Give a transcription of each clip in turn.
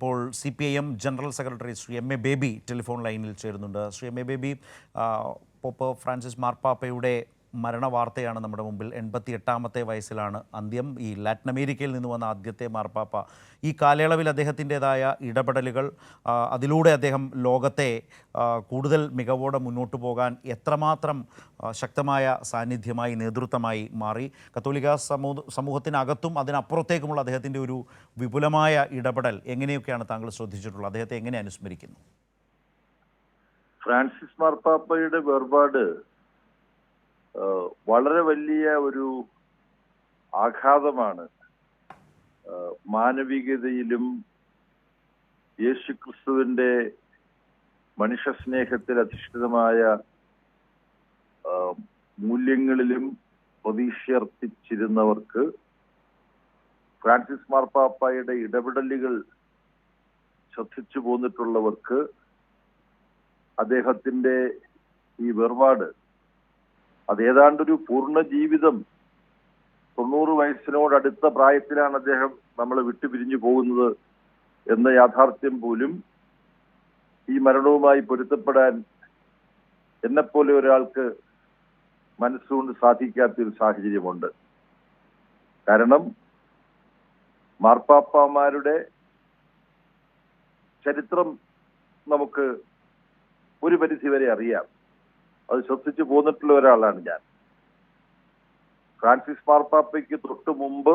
ഇപ്പോൾ C P I M general secretary Shri M A Baby telephone ലൈനിൽ ചേരുന്നുണ്ട്. Shri M A Baby Pope Francis മാർപ്പാപ്പയുടെ മരണവാർത്തയാണ് നമ്മുടെ മുമ്പിൽ. എൺപത്തി എട്ടാമത്തെ വയസ്സിലാണ് അന്ത്യം. ഈ ലാറ്റിൻ അമേരിക്കയിൽ നിന്ന് വന്ന ആദ്യത്തെ മാർപ്പാപ്പ. ഈ കാലയളവിൽ അദ്ദേഹത്തിന്റെതായ ഇടപെടലുകൾ അതിലൂടെ അദ്ദേഹം ലോകത്തെ കൂടുതൽ മികവോടെ മുന്നോട്ട് പോകാൻ എത്രമാത്രം ശക്തമായ സാന്നിധ്യമായി നേതൃത്വമായി മാറി. കത്തോലിക്ക സമൂഹ സമൂഹത്തിനകത്തും അതിനപ്പുറത്തേക്കുമുള്ള അദ്ദേഹത്തിന്റെ ഒരു വിപുലമായ ഇടപെടൽ എങ്ങനെയൊക്കെയാണ് താങ്കൾ ശ്രദ്ധിച്ചിട്ടുള്ളത്? അദ്ദേഹത്തെ എങ്ങനെ അനുസ്മരിക്കുന്നു? ഫ്രാൻസിസ് മാർപ്പാപ്പയുടെ വേർപാട് വളരെ വലിയ ഒരു ആഘാതമാണ് മാനവികതയിലും യേശുക്രിസ്തുവിന്റെ മനുഷ്യസ്നേഹത്തിൽ അധിഷ്ഠിതമായ മൂല്യങ്ങളിലും പ്രതീക്ഷയർപ്പിച്ചിരുന്നവർക്ക് ഫ്രാൻസിസ് മാർപ്പാപ്പയുടെ ഇടപെടലുകൾ ശ്രദ്ധിച്ചു പോന്നിട്ടുള്ളവർക്ക് അദ്ദേഹത്തിന്റെ ഈ വേർപാട് അത് ഒരു പൂർണ ജീവിതം തൊണ്ണൂറ് വയസ്സിനോടടുത്ത പ്രായത്തിലാണ് അദ്ദേഹം നമ്മളെ വിട്ടുപിരിഞ്ഞു പോകുന്നത് എന്ന യാഥാർത്ഥ്യം പോലും ഈ മരണവുമായി പൊരുത്തപ്പെടാൻ എന്നെപ്പോലെ ഒരാൾക്ക് മനസ്സുകൊണ്ട് സാധിക്കാത്തൊരു സാഹചര്യമുണ്ട്. കാരണം മാർപ്പാപ്പമാരുടെ ചരിത്രം നമുക്ക് ഒരു പരിധി വരെ അറിയാം. അത് ശ്രദ്ധിച്ചു പോന്നിട്ടുള്ള ഒരാളാണ് ഞാൻ. ഫ്രാൻസിസ് മാർപ്പാപ്പയ്ക്ക് തൊട്ട് മുമ്പ്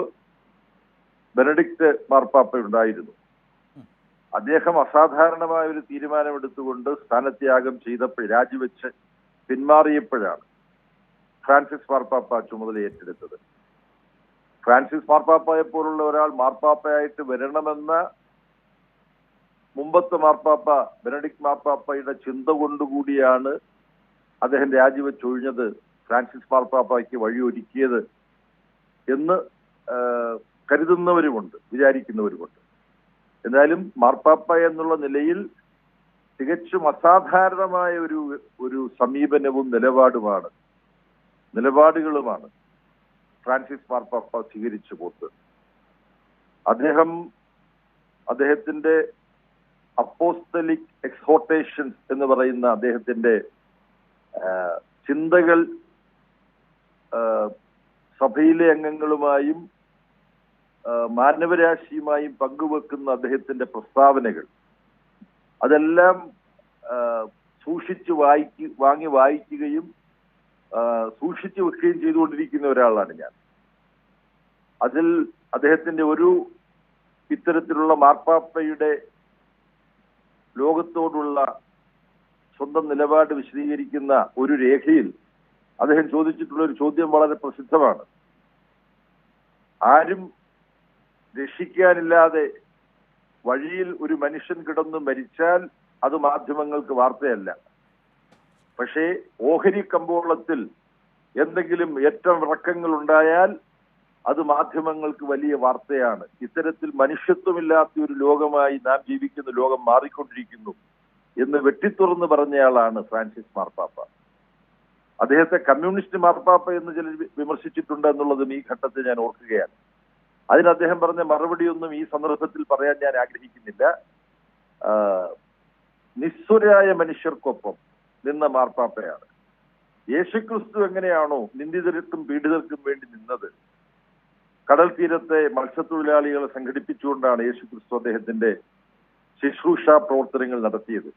ബെനഡിക്റ്റ് മാർപ്പാപ്പ ഉണ്ടായിരുന്നു. അദ്ദേഹം അസാധാരണമായ ഒരു തീരുമാനമെടുത്തുകൊണ്ട് സ്ഥാനത്യാഗം ചെയ്തപ്പോൾ രാജിവെച്ച് പിന്മാറിയപ്പോഴാണ് ഫ്രാൻസിസ് മാർപ്പാപ്പ ചുമതല ഏറ്റെടുത്തത്. ഫ്രാൻസിസ് മാർപ്പാപ്പയെ പോലുള്ള ഒരാൾ മാർപ്പാപ്പയായിട്ട് വരണമെന്ന മുമ്പത്തെ മാർപ്പാപ്പ ബെനഡിക്ട് മാർപ്പാപ്പയുടെ ചിന്ത കൊണ്ടുകൂടിയാണ് അദ്ദേഹം രാജിവെച്ചൊഴിഞ്ഞത് ഫ്രാൻസിസ് മാർപ്പാപ്പയ്ക്ക് വഴിയൊരുക്കിയത് എന്ന് കരുതുന്നവരുമുണ്ട് വിചാരിക്കുന്നവരുമുണ്ട്. എന്നാലും മാർപ്പാപ്പ എന്നുള്ള നിലയിൽ തികച്ചും അസാധാരണമായ ഒരു ഒരു സമീപനവും നിലപാടുമാണ് നിലപാടുകളുമാണ് ഫ്രാൻസിസ് മാർപ്പാപ്പ സ്വീകരിച്ചു പോത്ത് അദ്ദേഹം അദ്ദേഹത്തിന്റെ അപ്പോസ്തലിക് എക്സ്ഹോട്ടേഷൻസ് എന്ന് പറയുന്ന അദ്ദേഹത്തിന്റെ ചിന്തകൾ സഭയിലെ അംഗങ്ങളുമായും മാനവരാശിയുമായും പങ്കുവെക്കുന്ന അദ്ദേഹത്തിന്റെ പ്രസ്താവനകൾ. അതെല്ലാം സൂക്ഷിച്ച് വായിക്ക് വാങ്ങി വായിക്കുകയും സൂക്ഷിച്ചു വെക്കുകയും ചെയ്തുകൊണ്ടിരിക്കുന്ന ഒരാളാണ് ഞാൻ. അതിൽ അദ്ദേഹത്തിന്റെ ഒരു ഇത്തരത്തിലുള്ള മാർപ്പാപ്പയുടെ ലോകത്തോടുള്ള സ്വന്തം നിലപാട് വിശദീകരിക്കുന്ന ഒരു രേഖയിൽ അദ്ദേഹം ചോദിച്ചിട്ടുള്ള ഒരു ചോദ്യം വളരെ പ്രസിദ്ധമാണ്. ആരും രക്ഷിക്കാനില്ലാതെ വഴിയിൽ ഒരു മനുഷ്യൻ കിടന്ന് മരിച്ചാൽ അത് മാധ്യമങ്ങൾക്ക് വാർത്തയല്ല. പക്ഷേ ഓഹരി കമ്പോളത്തിൽ എന്തെങ്കിലും ഏറ്റവും ഇറക്കങ്ങൾ ഉണ്ടായാൽ അത് മാധ്യമങ്ങൾക്ക് വലിയ വാർത്തയാണ്. ഇത്തരത്തിൽ മനുഷ്യത്വമില്ലാത്ത ഒരു ലോകമായി നാം ജീവിക്കുന്ന ലോകം മാറിക്കൊണ്ടിരിക്കുന്നു. എന്ന് വെട്ടിത്തുറന്ന് പറഞ്ഞയാളാണ് ഫ്രാൻസിസ് മാർപ്പാപ്പ. അദ്ദേഹത്തെ കമ്മ്യൂണിസ്റ്റ് മാർപ്പാപ്പ എന്ന് ചിലർ വിമർശിച്ചിട്ടുണ്ട് എന്നുള്ളതും ഈ ഘട്ടത്തിൽ ഞാൻ ഓർക്കുകയാണ്. അതിന് അദ്ദേഹം പറഞ്ഞ മറുപടിയൊന്നും ഈ സന്ദർഭത്തിൽ പറയാൻ ഞാൻ ആഗ്രഹിക്കുന്നില്ല. നിസ്വരായ മനുഷ്യർക്കൊപ്പം നിന്ന മാർപ്പാപ്പയാണ്. യേശുക്രിസ്തു എങ്ങനെയാണോ നിന്ദിതർക്കും പീഡിതർക്കും വേണ്ടി നിന്നത് കടൽ തീരത്തെ മത്സ്യത്തൊഴിലാളികളെ സംഘടിപ്പിച്ചുകൊണ്ടാണ് യേശുക്രിസ്തു അദ്ദേഹത്തിന്റെ ശുശ്രൂഷ പ്രവർത്തനങ്ങൾ നടത്തിയത്.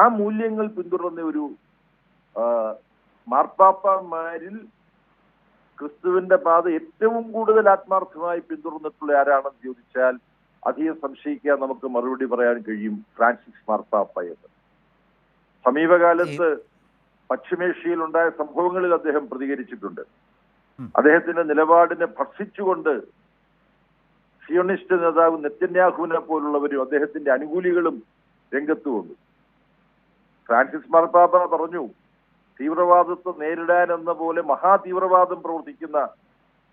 ആ മൂല്യങ്ങൾ പിന്തുടർന്ന ഒരു മാർപ്പാപ്പമാരിൽ ക്രിസ്തുവിന്റെ പാത ഏറ്റവും കൂടുതൽ ആത്മാർത്ഥമായി പിന്തുടർന്നിട്ടുള്ള ആരാണെന്ന് ചോദിച്ചാൽ അധികം സംശയിക്കാൻ നമുക്ക് മറുപടി പറയാൻ കഴിയും ഫ്രാൻസിസ് മാർപ്പാപ്പ എന്ന്. സമീപകാലത്ത് പശ്ചിമേഷ്യയിൽ ഉണ്ടായ സംഭവങ്ങളിൽ അദ്ദേഹം പ്രതികരിച്ചിട്ടുണ്ട്. അദ്ദേഹത്തിന്റെ നിലപാടിനെ ഭർഷിച്ചുകൊണ്ട് സിയോണിസ്റ്റ് നേതാവ് നെത്തന്യാഹുവിനെ പോലുള്ളവരും അദ്ദേഹത്തിന്റെ അനുകൂലികളും രംഗത്തുമുണ്ട് ഫ്രാൻസിസ് മാർപ്പാപ്പ പറഞ്ഞു തീവ്രവാദത്തെ നേരിടാൻ എന്ന പോലെ മഹാതീവ്രവാദം പ്രവർത്തിക്കുന്ന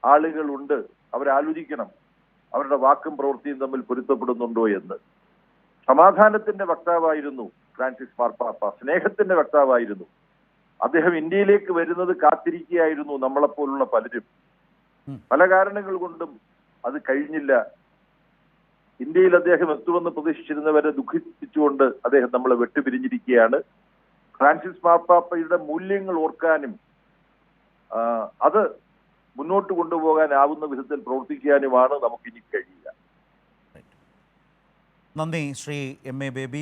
ആളുകളുണ്ട്. അവരാലോചിക്കണം. അവരുടെ വാക്കും പ്രവൃത്തിയും തമ്മിൽ പൊരുത്തപ്പെടുന്നുണ്ടോ എന്ന്. സമാധാനത്തിന്റെ വക്താവായിരുന്നു ഫ്രാൻസിസ് മാർപ്പാപ്പ സ്നേഹത്തിന്റെ വക്താവായിരുന്നു. അദ്ദേഹം ഇന്ത്യയിലേക്ക് വരുന്നത് കാത്തിരിക്കുകയായിരുന്നു നമ്മളെപ്പോലുള്ള പലരും. പല കാരണങ്ങൾ കൊണ്ടും അത് കഴിഞ്ഞില്ല. ഇന്ത്യയിൽ അദ്ദേഹം എത്തുമെന്ന് പ്രതീക്ഷിച്ചിരുന്നവരെ ദുഃഖിപ്പിച്ചുകൊണ്ട് അദ്ദേഹം നമ്മളെ വെട്ടുപിരിഞ്ഞിരിക്കുകയാണ് ഫ്രാൻസിസ് മാർപ്പാപ്പയുടെ മൂല്യങ്ങൾ ഓർക്കാനും അത് മുന്നോട്ട് കൊണ്ടുപോകാനാവുന്ന വിധത്തിൽ പ്രവർത്തിക്കാനുമാണ് നമുക്കിനി കഴിയുക. നന്ദി ശ്രീ എം എ ബേബി.